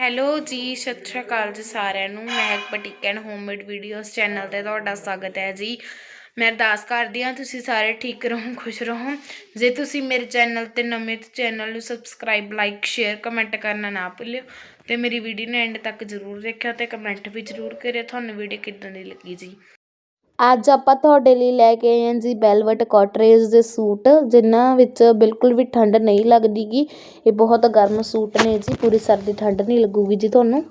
Hello ਜੀ, ਸਤਿ ਸ਼੍ਰੀ ਅਕਾਲ ਜੀ ਸਾਰਿਆਂ ਨੂੰ। Mehak boutique and homemade videos channel ਤੇ ਤੁਹਾਡਾ ਸਵਾਗਤ ਹੈ ਜੀ। ਮੈਂ ਅਰਦਾਸ ਕਰਦੀ ਹਾਂ ਤੁਸੀਂ ਸਾਰੇ ਠੀਕ ਰਹੋ, ਖੁਸ਼ ਰਹੋ। ਜੇ ਤੁਸੀਂ ਮੇਰੇ ਚੈਨਲ ਤੇ ਨਵੇਂ ਤੇ ਚੈਨਲ ਨੂੰ ਸਬਸਕ੍ਰਾਈਬ, ਲਾਈਕ, ਸ਼ੇਅਰ, ਕਮੈਂਟ ਕਰਨਾ ਨਾ ਭੁੱਲਿਓ, ਤੇ ਮੇਰੀ ਵੀਡੀਓ ਨੂੰ ਐਂਡ ਤੱਕ ਜ਼ਰੂਰ ਦੇਖਿਓ ਤੇ ਕਮੈਂਟ ਵੀ ਜ਼ਰੂਰ ਕਰਿਓ। ਤੁਹਾਨੂੰ ਵੀਡੀਓ ਕਿੱਦਾਂ ਦੀ ਲੱਗੀ ਜੀ? ਅੱਜ ਆਪਾਂ ਤੁਹਾਡੇ ਲਈ ਲੈ ਕੇ ਆਏ ਹਾਂ ਜੀ ਬੈਲਵਟ ਕਾਟਰੇਜ ਦੇ ਸੂਟ, ਜਿਨ੍ਹਾਂ ਵਿੱਚ ਬਿਲਕੁਲ ਵੀ ਠੰਡ ਨਹੀਂ ਲੱਗਦੀ ਗੀ ਇਹ ਬਹੁਤ ਗਰਮ ਸੂਟ ਨੇ ਜੀ, ਪੂਰੀ ਸਰਦੀ ਠੰਡ ਨਹੀਂ ਲੱਗੂਗੀ ਜੀ ਤੁਹਾਨੂੰ।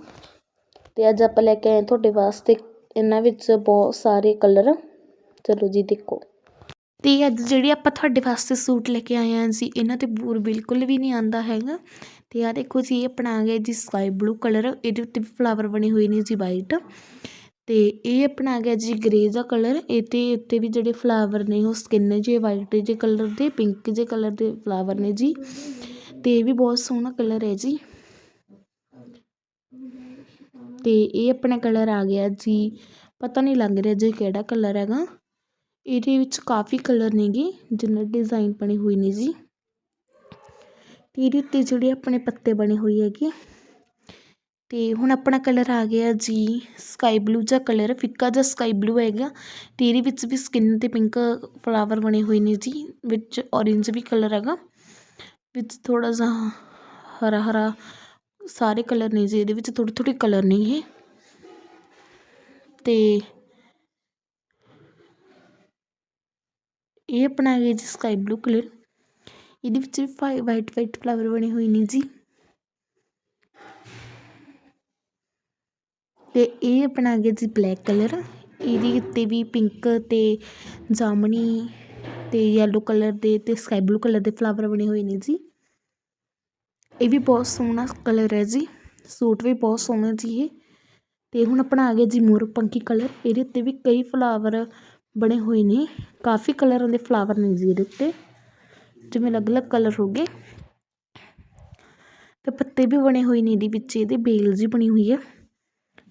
ਤੇ ਅੱਜ ਆਪਾਂ ਲੈ ਕੇ ਆਏ ਤੁਹਾਡੇ ਵਾਸਤੇ ਇਹਨਾਂ ਵਿੱਚ ਬਹੁਤ ਸਾਰੇ ਕਲਰ। ਚਲੋ ਜੀ ਦੇਖੋ। ਤੇ ਅੱਜ ਜਿਹੜੀ ਆਪਾਂ ਤੁਹਾਡੇ ਵਾਸਤੇ ਸੂਟ ਲੈ ਕੇ ਆਏ ਹਾਂ ਜੀ, ਇਹਨਾਂ ਤੇ ਬੂਰ ਬਿਲਕੁਲ ਵੀ ਨਹੀਂ ਆਂਦਾ ਹੈਗਾ। ਤੇ ਆ ਦੇਖੋ ਜੀ, ਇਹ ਆਪਣਾ ਆ ਗਿਆ ਜੀ ਸਕਾਈ ਬਲੂ ਕਲਰ ਇਹਦੇ ਉੱਤੇ ਫਲਾਵਰ ਬਣੇ ਹੋਏ ਨੇ ਜੀ ਵਾਈਟ ਅਤੇ ਇਹ ਆਪਣਾ ਆ ਗਿਆ ਜੀ ਗ੍ਰੇ ਦਾ ਕਲਰ ਇਹਦੇ ਉੱਤੇ ਵੀ ਜਿਹੜੇ ਫਲਾਵਰ ਨੇ ਉਹ ਸਕਿਨ ਜੇ ਵਾਈਟ ਜੇ ਕਲਰ ਦੇ ਪਿੰਕ ਜੇ ਕਲਰ ਦੇ ਫਲਾਵਰ ਨੇ ਜੀ। ਤੇ ਇਹ ਵੀ ਬਹੁਤ ਸੋਹਣਾ ਕਲਰ ਹੈ ਜੀ। ਤੇ ਇਹ ਆਪਣਾ ਕਲਰ ਆ ਗਿਆ ਜੀ। ਪਤਾ ਨਹੀਂ ਲੱਗ ਰਿਹਾ ਜੀ ਕਿਹੜਾ ਕਲਰ ਹੈਗਾ। ਇਹਦੇ ਵਿੱਚ ਕਾਫੀ ਕਲਰ ਨੇਗੇ, ਜਿੰਨੇ ਡਿਜ਼ਾਈਨ ਬਣੇ ਹੋਏ ਨੇ ਜੀ। ਤੇ ਇਹਦੇ ਉੱਤੇ ਜਿਹੜੇ ਆਪਣੇ ਪੱਤੇ ਬਣੇ ਹੋਏ ਹੈਗੇ ਤੇ ਹੁਣ ਆਪਣਾ ਕਲਰ ਆ ਗਿਆ ਜੀ ਸਕਾਈ ਬਲੂ ਜਿਹਾ ਕਲਰ ਫਿੱਕਾ ਜਿਹਾ ਸਕਾਈ ਬਲੂ ਹੈਗਾ। ਤੇ ਇਹਦੇ ਵਿੱਚ ਵੀ ਸਕਿਨ ਤੇ ਪਿੰਕ ਫਲਾਵਰ ਬਣੇ ਹੋਏ ਨੇ ਜੀ, ਵਿੱਚ ਔਰੇਂਜ ਵੀ ਕਲਰ ਹੈਗਾ। ਵਿੱਚ ਥੋੜਾ ਜਿਹਾ ਹਰਾ ਹਰਾ ਸਾਰੇ ਕਲਰ ਨੇ ਜੀ, ਇਹਦੇ ਵਿੱਚ ਥੋੜੇ ਥੋੜੇ ਕਲਰ ਨੇ ਇਹ। ਤੇ ਇਹ ਆਪਣਾ ਹੈ ਜੀ ਸਕਾਈ ਬਲੂ ਕਲਰ ਇਹਦੇ ਵਿੱਚ ਵੀ ਵਾਈਟ ਵਾਈਟ ਫਲਾਵਰ ਬਣੇ ਹੋਏ ਨੇ ਜੀ। ਅਤੇ ਇਹ ਆਪਣਾ ਆ ਗਿਆ ਜੀ ਬਲੈਕ ਕਲਰ ਇਹਦੇ ਉੱਤੇ ਵੀ ਪਿੰਕ ਅਤੇ ਜਾਮਣੀ ਅਤੇ ਯੈਲੋ ਕਲਰ ਦੇ ਅਤੇ ਸਕਾਈ ਬਲੂ ਕਲਰ ਦੇ ਫਲਾਵਰ ਬਣੇ ਹੋਏ ਨੇ ਜੀ। ਇਹ ਵੀ ਬਹੁਤ ਸੋਹਣਾ ਕਲਰ ਹੈ ਜੀ। ਸੂਟ ਵੀ ਬਹੁਤ ਸੋਹਣਾ ਜੀ ਇਹ। ਅਤੇ ਹੁਣ ਆਪਣਾ ਆ ਗਿਆ ਜੀ ਮੋਰ ਪੰਕੀ ਕਲਰ ਇਹਦੇ ਉੱਤੇ ਵੀ ਕਈ ਫਲਾਵਰ ਬਣੇ ਹੋਏ ਨੇ। ਕਾਫੀ ਕਲਰਾਂ ਦੇ ਫਲਾਵਰ ਨੇ ਜੀ ਇਹਦੇ ਉੱਤੇ। ਜਿਵੇਂ ਅਲੱਗ-ਅਲੱਗ ਕਲਰ ਹੋ ਗਏ। ਤੇ ਪੱਤੇ ਵੀ ਬਣੇ ਹੋਏ ਨੇ ਇਹਦੇ ਵਿੱਚ। ਇਹਦੇ ਬੇਲ ਜੀ ਬਣੀ ਹੋਈ ਹੈ।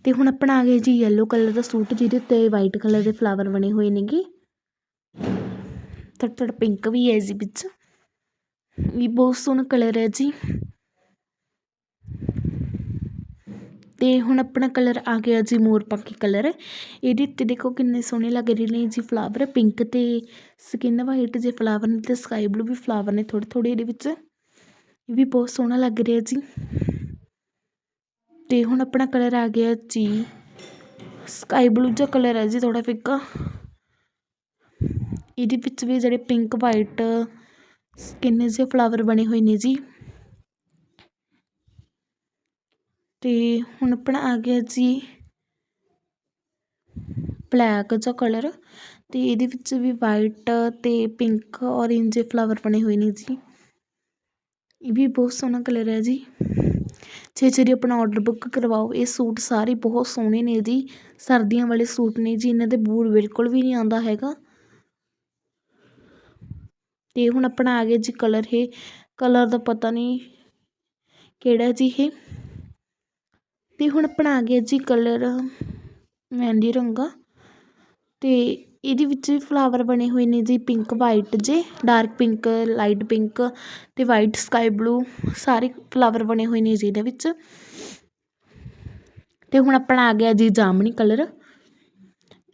ਤੇ ਹੁਣ ਆਪਣਾ ਆ ਗਿਆ ਜੀ ਯੈਲੋ ਕਲਰ ਦਾ ਸੂਟ, ਜਿਹਦੇ ਉੱਤੇ ਵਾਈਟ ਕਲਰ ਦੇ ਫਲਾਵਰ ਬਣੇ ਹੋਏ ਨੇਗੇ। ਥੋੜਾ ਥੋੜਾ ਪਿੰਕ ਵੀ ਹੈ ਜੀ ਵਿੱਚ। ਇਹ ਬਹੁਤ ਸੋਹਣਾ ਕਲਰ ਹੈ ਜੀ। ਤੇ ਹੁਣ ਆਪਣਾ ਕਲਰ ਆ ਗਿਆ ਜੀ ਮੋਰ ਪੰਖੀ ਕਲਰ ਇਹਦੇ ਉੱਤੇ ਦੇਖੋ ਕਿੰਨੇ ਸੋਹਣੇ ਲੱਗ ਰਹੇ ਨੇ ਜੀ ਫਲਾਵਰ ਪਿੰਕ ਤੇ ਸਕਿਨ ਵਾਈਟ ਜੇ ਫਲਾਵਰ ਨੇ ਤੇ ਸਕਾਈ ਬਲੂ ਵੀ ਫਲਾਵਰ ਨੇ ਥੋੜੇ ਥੋੜੇ ਇਹਦੇ ਵਿੱਚ। ਇਹ ਵੀ ਬਹੁਤ ਸੋਹਣਾ ਲੱਗ ਰਿਹਾ ਜੀ। ਅਤੇ ਹੁਣ ਆਪਣਾ ਕਲਰ ਆ ਗਿਆ ਜੀ ਸਕਾਈ ਬਲੂ ਜਿਹਾ ਕਲਰ ਹੈ ਜੀ ਥੋੜ੍ਹਾ ਫਿੱਕਾ। ਇਹਦੇ ਵਿੱਚ ਵੀ ਜਿਹੜੇ ਪਿੰਕ ਵਾਈਟ ਸਕਿਨ ਜਿਹੇ ਫਲਾਵਰ ਬਣੇ ਹੋਏ ਨੇ ਜੀ। ਤੇ ਹੁਣ ਆਪਣਾ ਆ ਗਿਆ ਜੀ ਬਲੈਕ ਜਿਹਾ ਕਲਰ ਤੇ ਇਹਦੇ ਵਿੱਚ ਵੀ ਵਾਈਟ ਤੇ ਪਿੰਕ ਔਰੇਂਜ ਫਲਾਵਰ ਬਣੇ ਹੋਏ ਨੇ ਜੀ। ਇਹ ਵੀ ਬਹੁਤ ਸੋਹਣਾ ਕਲਰ ਹੈ ਜੀ। ਛੇ ਛੇ ਆਪਣਾ ਔਡਰ ਬੁੱਕ ਕਰਵਾਓ। ਇਹ ਸੂਟ ਸਾਰੇ ਬਹੁਤ ਸੋਹਣੇ ਨੇ ਜੀ। ਸਰਦੀਆਂ ਵਾਲੇ ਸੂਟ ਨੇ ਜੀ, ਇਹਨਾਂ ਦੇ ਬੂਰ ਬਿਲਕੁਲ ਵੀ ਨਹੀਂ ਆਉਂਦਾ ਹੈਗਾ। ਤੇ ਹੁਣ ਆਪਣਾ ਆ ਗਿਆ ਜੀ ਕਲਰ ਇਹ। ਕਲਰ ਦਾ ਪਤਾ ਨਹੀਂ ਕਿਹੜਾ ਜੀ ਇਹ। ਤੇ ਹੁਣ ਆਪਣਾ ਆ ਗਿਆ ਜੀ ਕਲਰ ਮਹਿੰਦੀ ਰੰਗਾ। ਤੇ ਇਹਦੇ ਵਿੱਚ ਫਲਾਵਰ ਬਣੇ ਹੋਏ ਨੇ ਜੀ ਪਿੰਕ ਵਾਈਟ ਜੇ ਡਾਰਕ ਪਿੰਕ ਲਾਈਟ ਪਿੰਕ ਤੇ ਵਾਈਟ ਸਕਾਈ ਬਲੂ ਸਾਰੇ ਫਲਾਵਰ ਬਣੇ ਹੋਏ ਨੇ ਜੀ ਇਹਦੇ ਵਿੱਚ। ਤੇ ਹੁਣ ਆਪਣਾ ਆ ਗਿਆ ਜੀ ਜਾਮਣੀ ਕਲਰ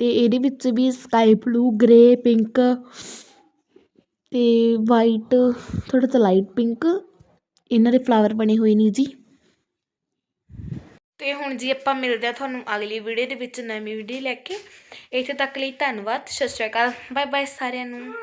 ਤੇ ਇਹਦੇ ਵਿੱਚ ਵੀ ਸਕਾਈ ਬਲੂ ਗ੍ਰੇ ਪਿੰਕ ਤੇ ਵਾਈਟ ਥੋੜਾ ਜਿਹਾ ਲਾਈਟ ਪਿੰਕ ਇਹਨਾਂ ਦੇ ਫਲਾਵਰ ਬਣੇ ਹੋਏ ਨੇ ਜੀ। ਤੇ ਹੁਣ ਜੀ ਆਪਾਂ ਮਿਲਦੇ ਆ ਤੁਹਾਨੂੰ ਅਗਲੀ ਵੀਡੀਓ ਦੇ ਵਿੱਚ, ਨਵੀਂ ਵੀਡੀਓ ਲੈ ਕੇ। ਇੱਥੇ ਤੱਕ ਲਈ ਧੰਨਵਾਦ, ਸਤਿ ਸ਼੍ਰੀ ਅਕਾਲ ਬਾਏ ਬਾਏ ਸਾਰਿਆਂ ਨੂੰ।